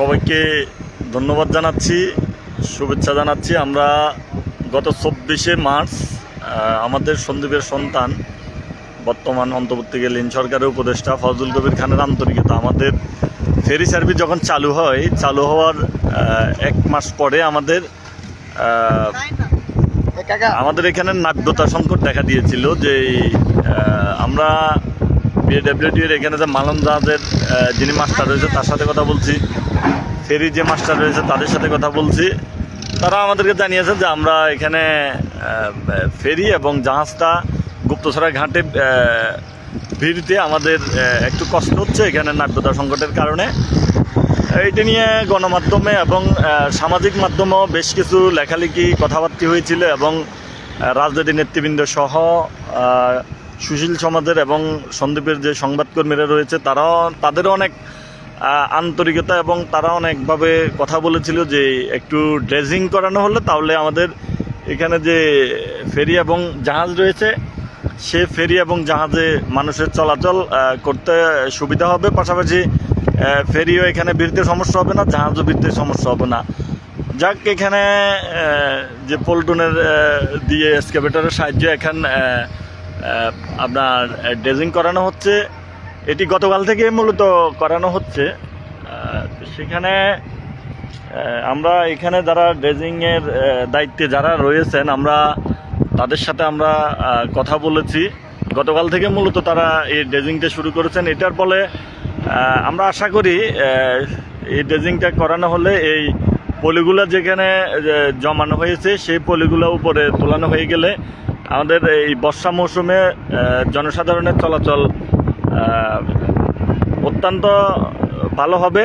সবাইকে ধন্যবাদ জানাচ্ছি, শুভেচ্ছা জানাচ্ছি। আমরা গত চব্বিশে মার্চ আমাদের সন্দীপের সন্তান, বর্তমান অন্তর্বর্তীকালীন সরকারের উপদেষ্টা ফজল কবির খানের আন্তরিকতা। আমাদের ফেরি সার্ভিস যখন চালু হয়, চালু হওয়ার এক মাস পরে আমাদের আমাদের এখানে নাট্যতা সংকট দেখা দিয়েছিল যে আমরা বিএডব্লিউটি এর এখানে যে মালন জাহাজের যিনি মাস্টার রয়েছে, তার সাথে কথা বলছি। ফেরি যে মাস্টার রয়েছে তাদের সাথে কথা বলছি। তারা আমাদেরকে জানিয়েছে যে আমরা এখানে ফেরি এবং জাহাজটা গুপ্তছড়া ঘাটে ভিড়তে আমাদের একটু কষ্ট হচ্ছে এখানে নাট্যতা সংকটের কারণে। এইটা নিয়ে গণমাধ্যমে এবং সামাজিক মাধ্যমেও বেশ কিছু লেখালেখি কথাবার্তা হয়েছিল এবং আহ, রাজনৈতিক নেতৃবৃন্দ সহ সুশীল সমাজের এবং সন্দীপের যে সংবাদকর্মীরা রয়েছে তারাও তাদেরও অনেক আন্তরিকতা এবং তারা অনেকভাবে কথা বলেছিল যে একটু ড্রেজিং করানো হলে তাহলে আমাদের এখানে যে ফেরি এবং জাহাজ রয়েছে, সে ফেরি এবং জাহাজে মানুষের চলাচল করতে সুবিধা হবে। পাশাপাশি ফেরিও এখানে ভিড়তে সমস্যা হবে না, জাহাজও ভিড়তে সমস্যা হবে না। যাক, এখানে যে পল্টনের দিয়ে এসকেভেটরের সাহায্যে এখান আপনার ড্রেজিং করানো হচ্ছে। এটি গতকাল থেকে মূলত করানো হচ্ছে। সেখানে আমরা এখানে যারা ড্রেজিংয়ের দায়িত্বে যারা রয়েছেন, আমরা তাদের সাথে আমরা কথা বলেছি। গতকাল থেকে মূলত তারা এই ড্রেজিংটা শুরু করেছেন। এটার ফলে আমরা আশা করি এই ড্রেজিংটা করানো হলে এই পলিগুলো যেখানে জমানো হয়েছে, সেই পলিগুলো উপরে তোলানো হয়ে গেলে আমাদের এই বর্ষা মৌসুমে জনসাধারণের চলাচল অত্যন্ত ভালো হবে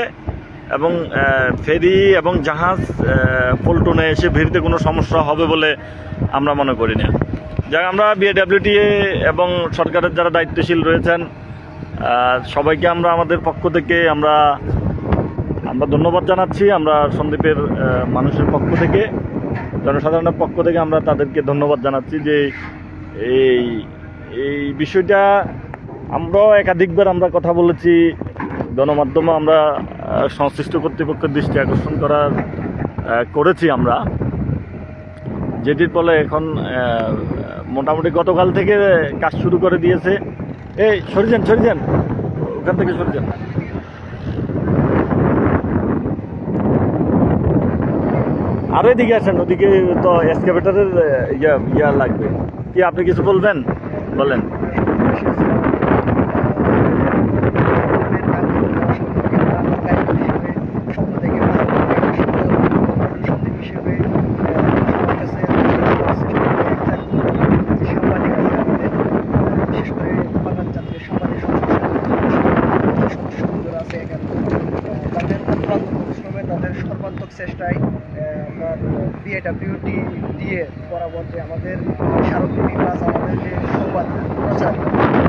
এবং ফেরি এবং জাহাজ পল্টনে এসে ভিড়তে কোনো সমস্যা হবে বলে আমরা মনে করি না। যাক আমরা বিএডাব্লিউটিএ এবং সরকারের যারা দায়িত্বশীল রয়েছেন সবাইকে আমরা আমাদের পক্ষ থেকে আমরা আমরা ধন্যবাদ জানাচ্ছি। আমরা সন্দীপের মানুষের পক্ষ থেকে, জনসাধারণের পক্ষ থেকে আমরা তাদেরকে ধন্যবাদ জানাচ্ছি যে এই এই বিষয়টা আমরাও একাধিকবার আমরা কথা বলেছি। গণমাধ্যমে আমরা সংশ্লিষ্ট কর্তৃপক্ষের দৃষ্টি আকর্ষণ করার করেছি আমরা। যেটির ফলে এখন মোটামুটি গতকাল থেকে কাজ শুরু করে দিয়েছে। এই সরে যান সরে যান ওখান থেকে সরে যান আরও এদিকে আসেন, ওদিকে তো এসকেভেটারের ইয়া ইয়া লাগবে। কি আপনি কিছু বলবেন? বলেন তাদের সর্বাত্মক চেষ্টায় আপনার বিএডাব্লিউটি দিয়ে বরাবর যে আমাদের স্মারকলিপি প্লাস আমাদের যে সংবাদ প্রচার,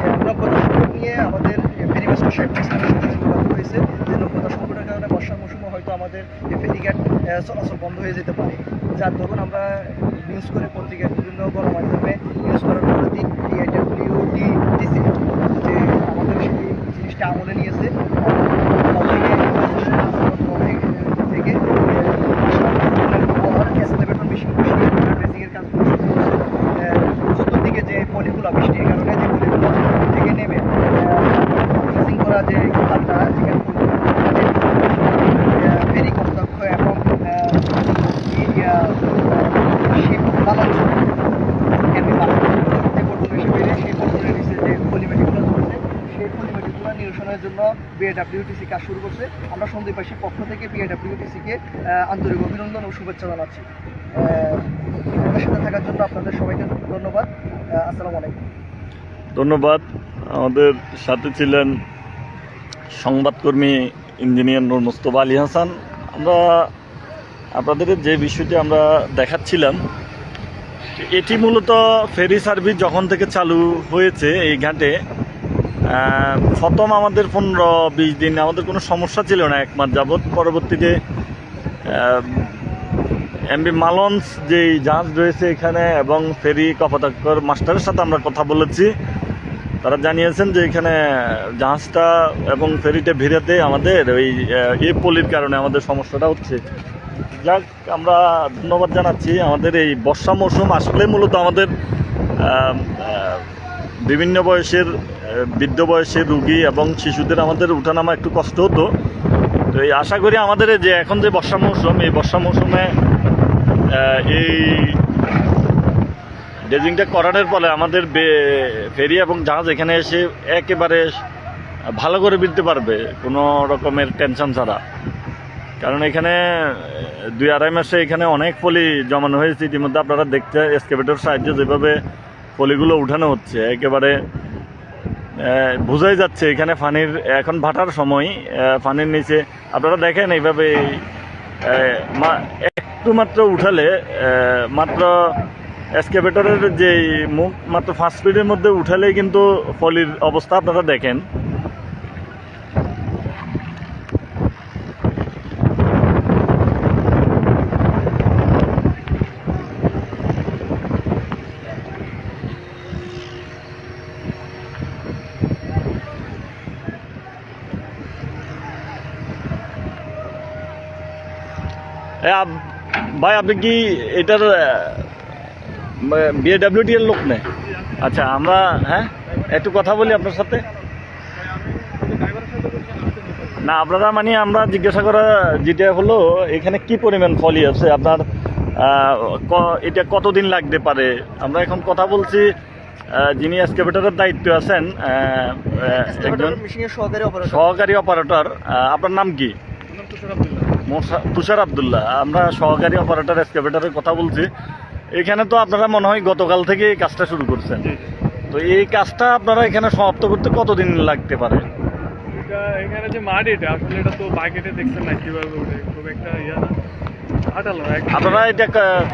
যে নব্যতা সংকট নিয়ে আমাদের ফেরিবাসের সংবাদ হয়েছে যে নব্যতা সংকটের কারণে বর্ষার মৌসুমে হয়তো আমাদের ফেরিঘাট চলাচল বন্ধ হয়ে যেতে পারে। যার ধরুন আমরা নিউজ করে পত্রিকায় বিভিন্ন গণমাধ্যমে নিউজ করার পরে দিন বিআইডাব্লিউটি দিছে যে আমাদের সেই জিনিসটা আমলে নিয়েছে থেকে উত্তর দিকে যে পলিগুলো বৃষ্টির কারণে যে পলিগুলো থেকে নেমে ড্রেসিং করা যে খালটা যেখানে ফেরি কর্তৃপক্ষ এবং এরিয়া শিপ বানানো এমনি বানানো যে পল্টন হিসেবে সেই পল্টনের নিচে যে পলিমেটিগুলো ধরেছে সেই পলিমেটিগুলো নিরসনের জন্য বিএডাব্লিউটিসি কাজ শুরু করছে। আমরা সন্দীপবাসীর পক্ষ থেকে বিএডাব্লিউটিসিকে আন্তরিক অভিনন্দন ও শুভেচ্ছা জানাচ্ছি। আমাদের সাথে থাকার জন্য আপনাদের সবাইকে ধন্যবাদ। আসসালামু আলাইকুম। ধন্যবাদ। আমাদের সাথে ছিলেন সংবাদকর্মী ইঞ্জিনিয়ার নূর মুস্তফা আলী হাসান। আমরা আপনাদের যে বিষয়টি আমরা দেখাচ্ছিলাম, এটি মূলত ফেরি সার্ভিস যখন থেকে চালু হয়েছে এই ঘাটে প্রথম আমাদের পনেরো বিশ দিন আমাদের কোনো সমস্যা ছিল না এক মাস যাবৎ। পরবর্তীতে এমবি মালন্স যেই জাহাজ রয়েছে এখানে এবং ফেরি, কপতাক্ষর মাস্টারের সাথে আমরা কথা বলেছি। তারা জানিয়েছেন যে এখানে জাহাজটা এবং ফেরিটা ভিড়াতে আমাদের ওই এই পলির কারণে আমাদের সমস্যাটা হচ্ছে। যাক, আমরা ধন্যবাদ জানাচ্ছি। আমাদের এই বর্ষা মৌসুম আসলে মূলত আমাদের বিভিন্ন বয়সের বৃদ্ধ বয়সের রুগী এবং শিশুদের আমাদের উঠানামা একটু কষ্ট হতো। তো এই আশা করি আমাদের যে এখন যে বর্ষা মৌসুম, এই বর্ষা মৌসুমে এই ড্রেজিংটা করানোর ফলে আমাদের বে- ফেরি এবং জাহাজ এখানে এসে একেবারে ভালো করে বিলতে পারবে, কোনো রকমের টেনশন ছাড়া। কারণ এখানে দুই আড়াই মাসে এখানে অনেক পলি জমানো হয়েছে। ইতিমধ্যে আপনারা দেখতে এসকেভেটর সাহায্যে যেভাবে পলিগুলো উঠানো হচ্ছে, একেবারে বোঝাই যাচ্ছে এখানে ফানির, এখন ভাটার সময় ফানির নিচে, আপনারা দেখেন এইভাবে একটু মাত্র উঠালে মাত্র এসকেভেটরের যে মুখ, মাত্র ফার্স্ট স্পিডের মধ্যে উঠালেই কিন্তু পলির অবস্থা আপনারা দেখেন। ভাই আপনি কি এটার বিএডাব্লিউডি এর লোক নেই আচ্ছা আমরা হ্যাঁ একটু কথা বলি আপনার সাথে। না আপনারা মানে আমরা জিজ্ঞাসা করা যেটা হলো এখানে কি পরিমাণ ফলি আছে? আপনার এটা কতদিন লাগতে পারে? আমরা এখন কথা বলছি যিনি এসকেভেটরের দায়িত্ব আছেন একজন সহকারী অপারেটর আপনার নাম কি? তুষার আবদুল্লাহ আমরা সহকারী অপারেটর এসকেভেটরের কথা বলছি। এখানে তো আপনারা মনে হয় গতকাল থেকে এই কাজটা শুরু করছেন। তো এই কাজটা আপনারা এখানে সমাপ্ত করতে কতদিন লাগতে পারে? এটা এখানে যে মাড এটা আসলে এটা তো বাকেটে দেখছেন না কীভাবে ওঠে খুব একটা ইয়া না। আপনারা এটা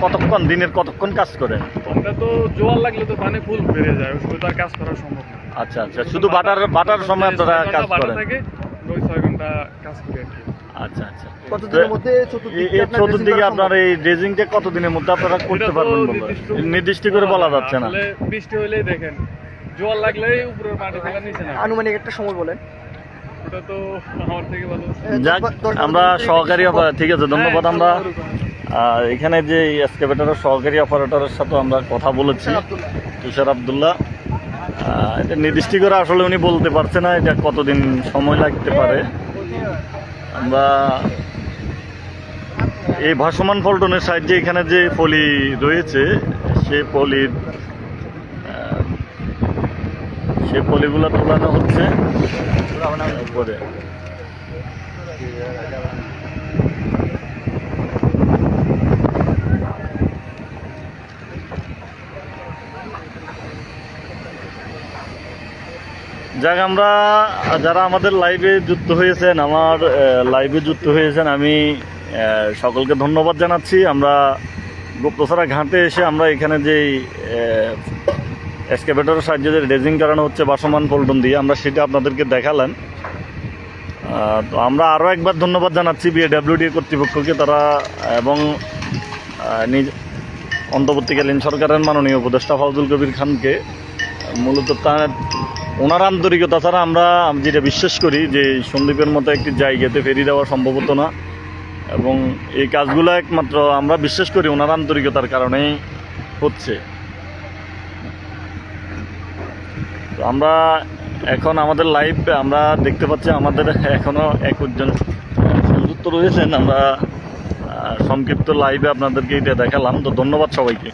কতক্ষণ দিনের কতক্ষণ কাজ করেন? আমরা তো জোয়ার লাগলে তো পানি ফুল বেড়ে যায় ওই তো আর কাজ করা সম্ভব না। আচ্ছা আচ্ছা শুধু বাটার বাটার সময় আপনারা কাজ করেন। থাকে ওই ছয় ঘণ্টা কাজ করি আর কি। আচ্ছা আচ্ছা। চতুর্দিকে আপনার এই ড্রেজিংটা কতদিনের মধ্যে আপনারা করতে পারবেন নির্দিষ্ট- নির্দিষ্ট করে বলা যাচ্ছে না। বৃষ্টি হলেই দেখেন জোয়ার লাগলেই উপরের মাটি থেকে নিচে না আনুমানিক একটা সময় বলেন। ওটা তো আমার সহকারী? ঠিক আছে ধন্যবাদ হ্যাঁ, আমরা। এখানে যে এক্সকেভেটরের সহকারী অপারেটরের সাথে আমরা কথা বলেছি তুষার আব্দুল্লাহ। আবদুল্লাহ। এটা নির্দিষ্ট করে আসলে উনি বলতে পারছে না এটা কতদিন সময় লাগতে পারে। আমরা এই ভাসমান পল্টনের সাহায্যে এখানে যে পলি রয়েছে, সে পলির সে পলিগুলো তোলানো হচ্ছে। উপরে যাক আমরা যারা আমাদের লাইভে যুক্ত হয়েছেন আমার লাইভে যুক্ত হয়েছেন আমি সকলকে ধন্যবাদ জানাচ্ছি। আমরা গুপ্তসরা ঘাটে এসে আমরা এখানে যে এক্সকেভেটরের সাহায্যে যে ড্রেজিং করানো হচ্ছে বাসমান পল্টন দিয়ে আমরা সেটা আপনাদেরকে দেখালাম। আহ, তো আমরা আরও একবার ধন্যবাদ জানাচ্ছি বিএডাব্লিউডি কর্তৃপক্ষকে তারা এবং নিজ অন্তর্বর্তীকালীন সরকারের মাননীয় উপদেষ্টা ফজল কবির খানকে। মূলত তার ওনার আন্তরিকতা ছাড়া আমরা যেটা বিশ্বাস করি যে সন্দীপের মতো একটি জায়গাতে ফেরি দেওয়া সম্ভব হতো না। এবং এই কাজগুলো একমাত্র আমরা বিশ্বাস করি ওনার আন্তরিকতার কারণেই হচ্ছে। তো আমরা এখন আমাদের লাইভ আমরা দেখতে পাচ্ছি আমাদের এখনও একজন সংযুক্ত রয়েছেন। আমরা সংক্ষিপ্ত লাইভে আপনাদেরকে এটা দেখালাম। তো ধন্যবাদ সবাইকে।